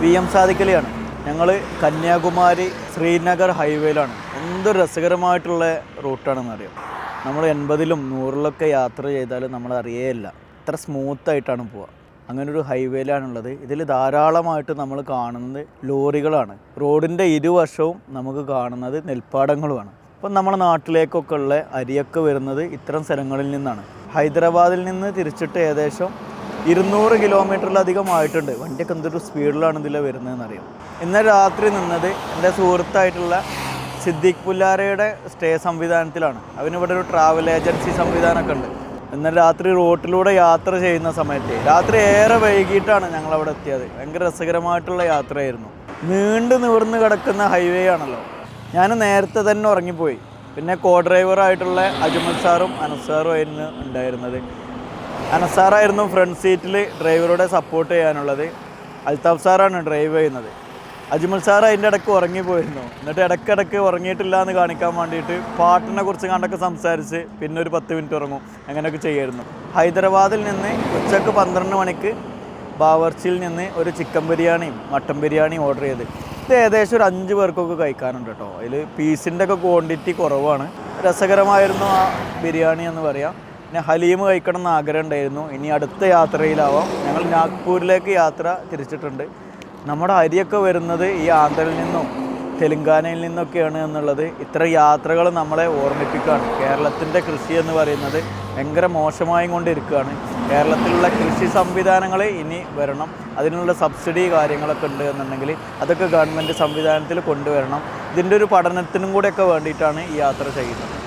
V M സാദിക്കലിയാണ് ഞങ്ങൾ കന്യാകുമാരി ശ്രീനഗർ ഹൈവേയിലാണ്. എന്തൊരു രസകരമായിട്ടുള്ള റൂട്ടാണെന്ന് അറിയാം നമ്മൾ എൺപതിലും നൂറിലൊക്കെ യാത്ര ചെയ്താൽ നമ്മൾ അറിയേയില്ല ഇത്ര സ്മൂത്തായിട്ടാണ് പോവുക. അങ്ങനെ ഒരു ഹൈവേയിലാണുള്ളത്. ഇതിൽ ധാരാളമായിട്ട് നമ്മൾ കാണുന്നത് ലോറികളാണ്. റോഡിന്റെ ഇരുവശവും നമുക്ക് കാണുന്നത് നെൽപ്പാടങ്ങളുമാണ്. അപ്പം നമ്മുടെ നാട്ടിലേക്കൊക്കെ ഉള്ള അരിയൊക്കെ വരുന്നത് ഇത്തരം സ്ഥലങ്ങളിൽ നിന്നാണ്. ഹൈദരാബാദിൽ നിന്ന് തിരിച്ചിട്ട് ഏകദേശം ഇരുന്നൂറ് കിലോമീറ്ററിലധികം ആയിട്ടുണ്ട്. വണ്ടിയൊക്കെ എന്തൊരു സ്പീഡിലാണ് ഇതിൽ വരുന്നതെന്ന് അറിയാം ഇന്ന് രാത്രി നിന്നത് എന്റെ സുഹൃത്തായിട്ടുള്ള സിദ്ദിഖ് പുല്ലാരയുടെ സ്റ്റേ സംവിധാനത്തിലാണ്. അവനിവിടെ ഒരു ട്രാവൽ ഏജൻസി സംവിധാനമൊക്കെ ഉണ്ട്. ഇന്നലെ രാത്രി റോട്ടിലൂടെ യാത്ര ചെയ്യുന്ന സമയത്ത് രാത്രി ഏറെ വൈകിട്ടാണ് ഞങ്ങൾ അവിടെ എത്തിയത്. ഭയങ്കര രസകരമായിട്ടുള്ള യാത്രയായിരുന്നു. നീണ്ടു നിവർന്ന് കിടക്കുന്ന ഹൈവേ ആണല്ലോ. ഞാൻ നേരത്തെ തന്നെ ഉറങ്ങിപ്പോയി. പിന്നെ കോ ഡ്രൈവറായിട്ടുള്ള അജ്മൽ സാറും അനസ് സാറും ആയിരുന്നു ഉണ്ടായിരുന്നത്. അനസാറായിരുന്നു ഫ്രണ്ട് സീറ്റിൽ ഡ്രൈവറുടെ സപ്പോർട്ട് ചെയ്യാനുള്ളത്. അൽതാഫ് സാറാണ് ഡ്രൈവ് ചെയ്യുന്നത്. അജ്മൽ സാർ അതിന്റെ ഇടയ്ക്ക് ഉറങ്ങിപ്പോയിരുന്നു എന്നിട്ട് ഇടയ്ക്കിടയ്ക്ക് ഉറങ്ങിയിട്ടില്ല എന്ന് കാണിക്കാൻ വേണ്ടിയിട്ട് പാട്ടിനെ കുറിച്ച് കണ്ടൊക്കെ സംസാരിച്ച് പിന്നെ ഒരു പത്ത് മിനിറ്റ് ഉറങ്ങും. അങ്ങനെയൊക്കെ ചെയ്യായിരുന്നു. ഹൈദരാബാദിൽ നിന്ന് ഉച്ചയ്ക്ക് പന്ത്രണ്ട് മണിക്ക് ബാവർച്ചിയിൽ നിന്ന് ഒരു ചിക്കൻ ബിരിയാണിയും മട്ടൻ ബിരിയാണിയും ഓർഡർ ചെയ്ത്. ഇത് ഏകദേശം ഒരു അഞ്ച് പേർക്കൊക്കെ കഴിക്കാനുണ്ട് കേട്ടോ. അതിൽ പീസിന്റെ ഒക്കെ ക്വാണ്ടിറ്റി കുറവാണ്. രസകരമായിരുന്നു ആ ബിരിയാണി എന്ന് പറയാം. പിന്നെ ഹലീം കഴിക്കണം എന്ന് ആഗ്രഹം ഉണ്ടായിരുന്നു. ഇനി അടുത്ത യാത്രയിലാവാം. ഞങ്ങൾ നാഗ്പൂരിലേക്ക് യാത്ര തിരിച്ചിട്ടുണ്ട്. നമ്മുടെ അരിയൊക്കെ വരുന്നത് ഈ ആന്ധ്രയിൽ നിന്നും തെലുങ്കാനയിൽ നിന്നൊക്കെയാണ് എന്നുള്ളത്. ഇത്ര യാത്രകൾ നമ്മളെ ഓർമ്മിപ്പിക്കുകയാണ്. കേരളത്തിന്റെ കൃഷി എന്ന് പറയുന്നത് ഭയങ്കര മോശമായും കൊണ്ടിരിക്കുകയാണ്. കേരളത്തിലുള്ള കൃഷി സംവിധാനങ്ങൾ ഇനി വരണം. അതിനുള്ള സബ്സിഡി കാര്യങ്ങളൊക്കെ ഉണ്ട് എന്നുണ്ടെങ്കിൽ അതൊക്കെ ഗവൺമെന്റ് സംവിധാനത്തിൽ കൊണ്ടുവരണം. ഇതിന്റെ ഒരു പഠനത്തിനും കൂടെയൊക്കെ വേണ്ടിയിട്ടാണ് ഈ യാത്ര ചെയ്യുന്നത്.